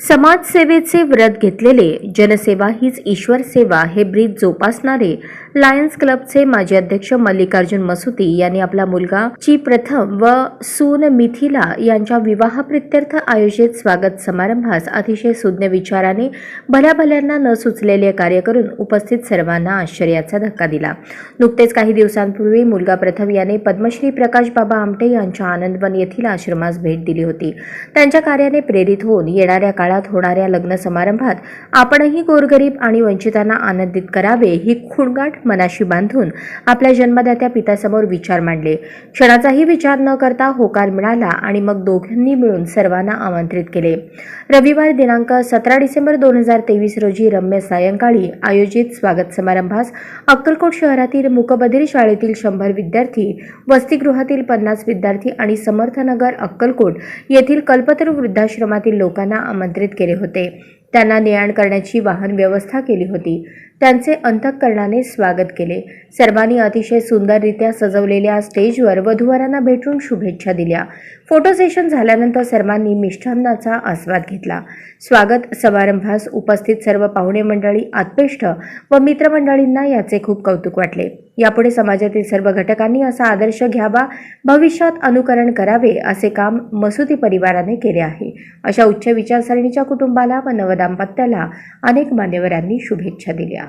समाजसेवेचे व्रत घेतलेले जनसेवा हीच ईश्वर सेवा हे ब्रीद जोपासणारे लायन्स क्लबचे माजी अध्यक्ष मल्लिकार्जुन मसुती यांनी आपला मुलगा ची प्रथम व सून मिथिला यांच्या विवाहप्रित्यर्थ आयोजित स्वागत समारंभास अतिशय सुज्ञ विचाराने भल्याभल्यांना न सुचलेले कार्य करून उपस्थित सर्वांना आश्चर्याचा धक्का दिला. नुकतेच काही दिवसांपूर्वी मुलगा प्रथम याने पद्मश्री प्रकाश बाबा आमटे यांच्या आनंदवन येथील आश्रमास भेट दिली होती. त्यांच्या कार्याने प्रेरित होऊन येणाऱ्या काळात होणाऱ्या लग्न समारंभात आपणही गोरगरीब आणि वंचितांना आनंदित करावे ही खुणगाठ मनाशी बांधून आपल्या जन्मदात्या पित्यासमोर विचार मांडले. क्षणाचाही विचार न करता होकार मिळाला आणि मग दोघांनी मिळून सर्वांना आमंत्रित केले. रविवार दिनांक सतरा डिसेंबर दोन हजार तेवीस रोजी रम्य सायंकाळी आयोजित स्वागत समारंभास अक्कलकोट शहरातील मुकबधीर शाळेतील शंभर विद्यार्थी वसतिगृहातील पन्नास विद्यार्थी आणि समर्थनगर अक्कलकोट येथील कल्पतरू वृद्धाश्रमातील लोकांना आमंत्रित केले होते. त्यांना नेआण करण्याची वाहन व्यवस्था केली होती. त्यांचे अंतःकरणाने स्वागत केले. सर्वांनी अतिशय सुंदररित्या सजवलेल्या स्टेजवर वधूवरांना भेटून शुभेच्छा दिल्या. फोटो सेशन झाल्यानंतर सर्वांनी मिष्टान्नाचा आस्वाद घेतला. स्वागत समारंभास उपस्थित सर्व पाहुणे मंडळी आत्पेष्ट व मित्रमंडळींना याचे खूप कौतुक वाटले. यापुढे समाजातील सर्व घटकांनी असा आदर्श घ्यावा भविष्यात अनुकरण करावे असे काम मसुदी परिवाराने केले आहे. अशा उच्च विचारसरणीच्या कुटुंबाला व नवदाम्पत्याला अनेक मान्यवरांनी शुभेच्छा दिल्या.